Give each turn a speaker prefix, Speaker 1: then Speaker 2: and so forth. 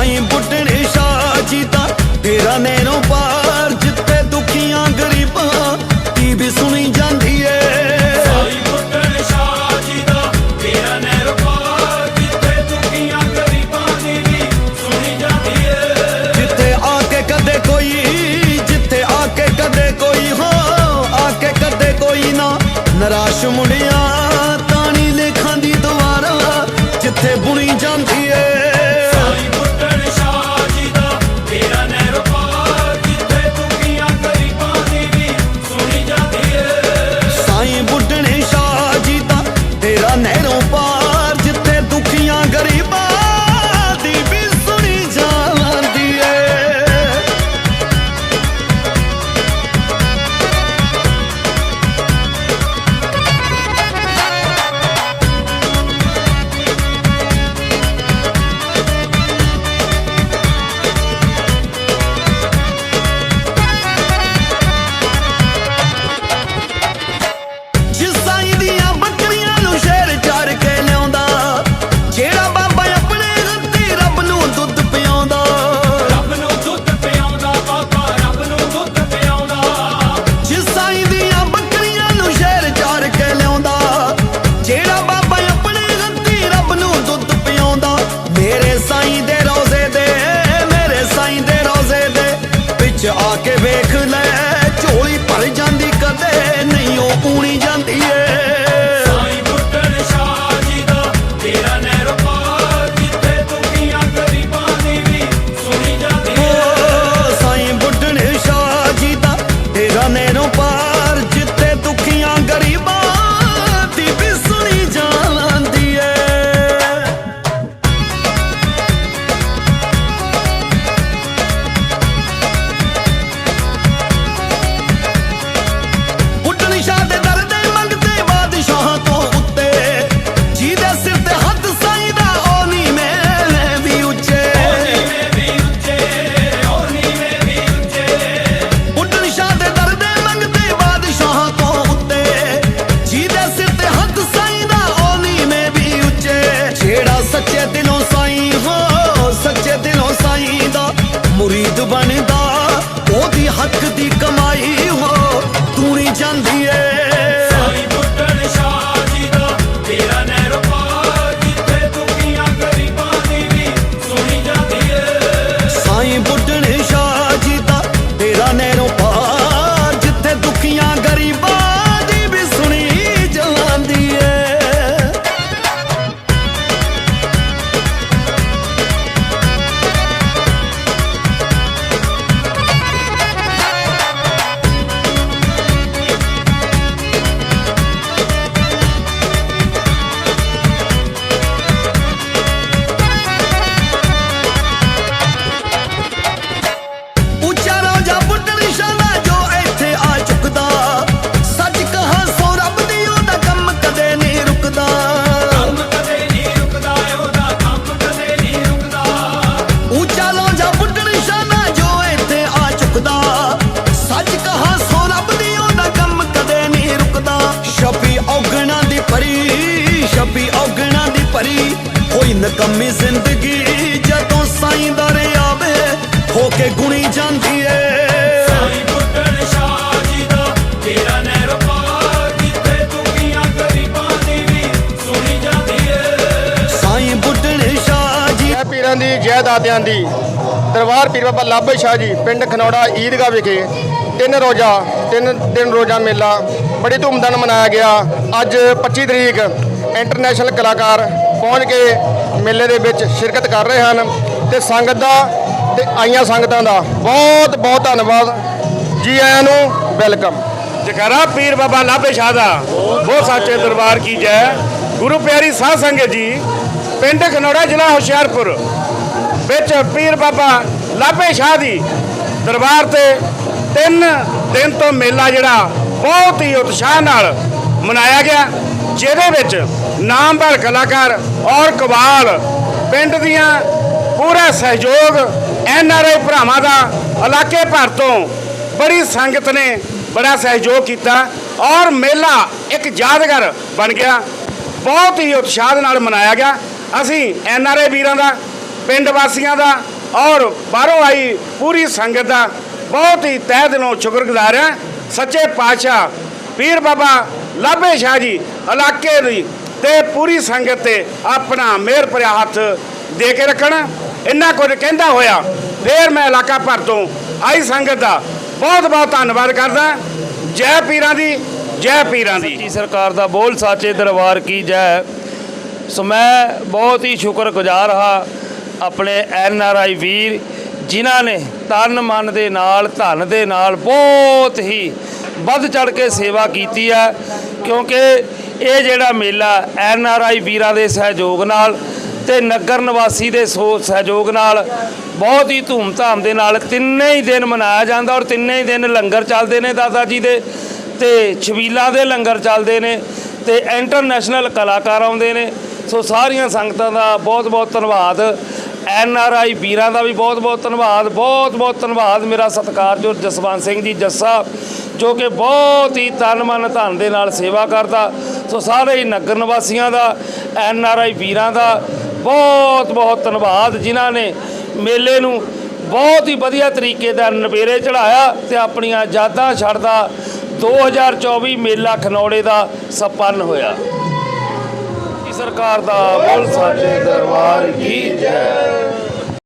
Speaker 1: ਆਈ ਬੁੱਢਣੇ ਸ਼ਾ ਜੀ ਦਾ ਤੇਰਾ
Speaker 2: ਨੈਣੋਂ ਪਾਰ ਜਿੱਤੇ ਦੁਖੀਆਂ ਗਰੀਬਾਂ ਦੀ ਵੀ ਸੁਣੀ ਜਾਂਦੀ ਏ। ਨਰਾਸ਼ ਮੁੰਡਿਆ ਨਕਮੀ ਜ਼ਿੰਦਗੀ ਜਦੋਂ ਸਾਈਂ ਦਰ ਆਵੇ ਹੋ ਕੇ ਗੁਣੀ ਜਾਂਦੀ ਏ।
Speaker 1: ਸਾਈ ਬੁੱਢਣ ਸ਼ਾਹ ਜੀ ਦਾ ਤੇਰਾ ਨਹਿਰ ਪਾਰ ਜਿੱਥੇ ਦੁਖੀਆਂ ਗਰੀਬਾਂ ਦੀ ਵੀ ਸੁਣੀ ਜਾਂਦੀ ਏ।
Speaker 2: ਸਾਈਂ ਬੁੱਢਣੇ ਸ਼ਾਹ ਜੀ
Speaker 3: ਪੀਰਾਂ ਦੀ ਜੈ ਦਾਤਿਆਂ ਦੀ। ਦਰਬਾਰ ਪੀਰ ਬਾਬਾ ਲਾਭੇ ਸ਼ਾਹ ਜੀ ਪਿੰਡ ਖਨੌੜਾ ਈਦਗਾਹ ਵਿਖੇ ਤਿੰਨ ਰੋਜ਼ਾ ਤਿੰਨ ਦਿਨ ਰੋਜ਼ਾ ਮੇਲਾ ਬੜੀ ਧੂਮਧਾਮ ਮਨਾਇਆ ਗਿਆ। ਅੱਜ 25 ਤਰੀਕ ਇੰਟਰਨੈਸ਼ਨਲ ਕਲਾਕਾਰ ਪਹੁੰਚ ਕੇ ਮੇਲੇ ਦੇ ਵਿੱਚ ਸ਼ਿਰਕਤ ਕਰ ਰਹੇ ਹਨ ਤੇ ਸੰਗਤ ਦਾ ਤੇ ਆਈਆਂ ਸੰਗਤਾਂ ਦਾ ਬਹੁਤ ਬਹੁਤ ਧੰਨਵਾਦ। ਜੀ ਆਇਆਂ ਨੂੰ ਵੈਲਕਮ।
Speaker 4: ਜਕਾਰਾ ਪੀਰ ਬਾਬਾ ਲਾਭੇ ਸ਼ਾਹ ਦਾ, ਬਹੁਤ ਸੱਚੇ ਦਰਬਾਰ ਕੀ ਜੈ। ਗੁਰੂ ਪਿਆਰੀ ਸਾਧ ਸੰਗਤ ਜੀ, ਪਿੰਡ ਖਨੌੜਾ ਜ਼ਿਲ੍ਹਾ ਹੁਸ਼ਿਆਰਪੁਰ ਵਿੱਚ ਪੀਰ ਬਾਬਾ ਲਾਭੇ ਸ਼ਾਹ ਦੀ ਦਰਬਾਰ ਤੇ ਤਿੰਨ ਦਿਨ ਤੋਂ ਮੇਲਾ ਜਿਹੜਾ ਬਹੁਤ ਹੀ ਉਤਸ਼ਾਹ ਨਾਲ ਮਨਾਇਆ ਗਿਆ। ਜਿਹਦੇ ਵਿੱਚ ਨਾਮਵਰ ਕਲਾਕਾਰ ਔਰ ਕਵਾਲ ਪਿੰਡ ਦੀਆਂ ਪੂਰਾ ਸਹਿਯੋਗ ਐਨ ਆਰ ਆਈ ਭਰਾਵਾਂ ਦਾ ਇਲਾਕੇ ਭਰ ਤੋਂ ਬੜੀ ਸੰਗਤ ਨੇ ਬੜਾ ਸਹਿਯੋਗ ਕੀਤਾ ਔਰ ਮੇਲਾ ਇੱਕ ਯਾਦਗਾਰ ਬਣ ਗਿਆ। ਬਹੁਤ ਹੀ ਉਤਸ਼ਾਹ ਦੇ ਨਾਲ ਮਨਾਇਆ ਗਿਆ। ਅਸੀਂ ਐਨ ਆਰ ਆਈ ਵੀਰਾਂ ਦਾ, ਪਿੰਡ ਵਾਸੀਆਂ ਦਾ ਔਰ ਬਾਹਰੋਂ ਆਈ ਪੂਰੀ ਸੰਗਤ ਦਾ ਬਹੁਤ ਹੀ ਤਹਿ ਦਿਲੋਂ ਸ਼ੁਕਰਗੁਜ਼ਾਰ ਹਾਂ। ਸੱਚੇ ਪਾਤਸ਼ਾਹ ਪੀਰ ਬਾਬਾ ਲਾਭੇ ਸ਼ਾਹ ਜੀ, ਇਲਾਕੇ ਦੀ ਤੇ ਪੂਰੀ ਸੰਗਤ ਤੇ ਆਪਣਾ ਮਿਹਰ ਭਰਿਆ ਹੱਥ ਦੇ ਕੇ ਰੱਖਣ। ਇੰਨਾ ਕੁਝ ਕਹਿੰਦਾ ਹੋਇਆ, ਫੇਰ ਮੈਂ ਇਲਾਕਾ ਭਰ ਤੋਂ ਆਈ ਸੰਗਤ ਦਾ ਬਹੁਤ ਬਹੁਤ ਧੰਨਵਾਦ ਕਰਦਾ। ਜੈ ਪੀਰਾਂ ਦੀ, ਜੈ ਪੀਰਾਂ ਦੀ।
Speaker 5: ਸੱਚੀ ਸਰਕਾਰ ਦਾ ਬੋਲ ਸਾਚੇ ਦਰਬਾਰ ਕੀ ਜੈ। ਸੋ ਮੈਂ ਬਹੁਤ ਹੀ ਸ਼ੁਕਰਗੁਜ਼ਾਰ ਹਾਂ ਆਪਣੇ ਐਨ ਆਰ ਆਈ ਵੀਰ, ਜਿਨ੍ਹਾਂ ਨੇ ਤਨ ਮਨ ਦੇ ਨਾਲ, ਧਨ ਦੇ ਨਾਲ ਬਹੁਤ ਹੀ ਵੱਧ ਚੜ ਕੇ ਸੇਵਾ ਕੀਤੀ ਹੈ, ਕਿਉਂਕਿ ਇਹ ਜਿਹੜਾ ਮੇਲਾ ਐਨ ਆਰ ਆਈ ਵੀਰਾਂ ਦੇ ਸਹਿਯੋਗ ਨਾਲ ਤੇ ਨਗਰ ਨਿਵਾਸੀ ਦੇ ਸੋ ਸਹਿਯੋਗ ਨਾਲ ਬਹੁਤ ਹੀ ਧੂਮਧਾਮ ਦੇ ਨਾਲ ਤਿੰਨੇ ਹੀ ਦਿਨ ਮਨਾਇਆ ਜਾਂਦਾ ਔਰ ਤਿੰਨੇ ਹੀ ਦਿਨ ਲੰਗਰ ਚੱਲਦੇ ਨੇ ਦਾਦਾ ਜੀ ਦੇ ਤੇ ਛਬੀਲਾਂ ਦੇ ਲੰਗਰ ਚੱਲਦੇ ਨੇ ਤੇ ਇੰਟਰਨੈਸ਼ਨਲ ਕਲਾਕਾਰ ਆਉਂਦੇ ਨੇ। ਸੋ ਸਾਰੀਆਂ ਸੰਗਤਾਂ ਦਾ ਬਹੁਤ ਬਹੁਤ ਧੰਨਵਾਦ। ਐਨ ਆਰ ਆਈ ਵੀਰਾਂ ਦਾ ਵੀ ਬਹੁਤ ਬਹੁਤ ਧੰਨਵਾਦ ਬਹੁਤ ਬਹੁਤ ਧੰਨਵਾਦ। ਮੇਰਾ ਸਤਿਕਾਰਯੋਗ ਜਸਵੰਤ ਸਿੰਘ ਜੀ ਜੱਸਾ ਜੋ ਕਿ ਬਹੁਤ ਹੀ ਤਨ ਮਨ ਧਨ ਦੇ ਨਾਲ ਸੇਵਾ ਕਰਦਾ। ਸੋ ਸਾਰੇ ਹੀ ਨਗਰ ਨਿਵਾਸੀਆਂ ਦਾ, ਐਨ ਆਰ ਆਈ ਵੀਰਾਂ ਦਾ ਬਹੁਤ ਬਹੁਤ ਧੰਨਵਾਦ, ਜਿਨ੍ਹਾਂ ਨੇ ਮੇਲੇ ਨੂੰ ਬਹੁਤ ਹੀ ਵਧੀਆ ਤਰੀਕੇ ਦਾ ਨਵੇਰੇ ਚੜਾਇਆ ਤੇ ਆਪਣੀਆਂ ਯਾਦਾਂ ਛੱਡਦਾ 2024 ਮੇਲਾ ਖਨੌੜੇ ਦਾ ਸੰਪੰਨ ਹੋਇਆ। ਸਰਕਾਰ ਦਾ ਬੋਲ ਸਾਚੇ ਦਰਬਾਰ ਕੀ ਜੈ?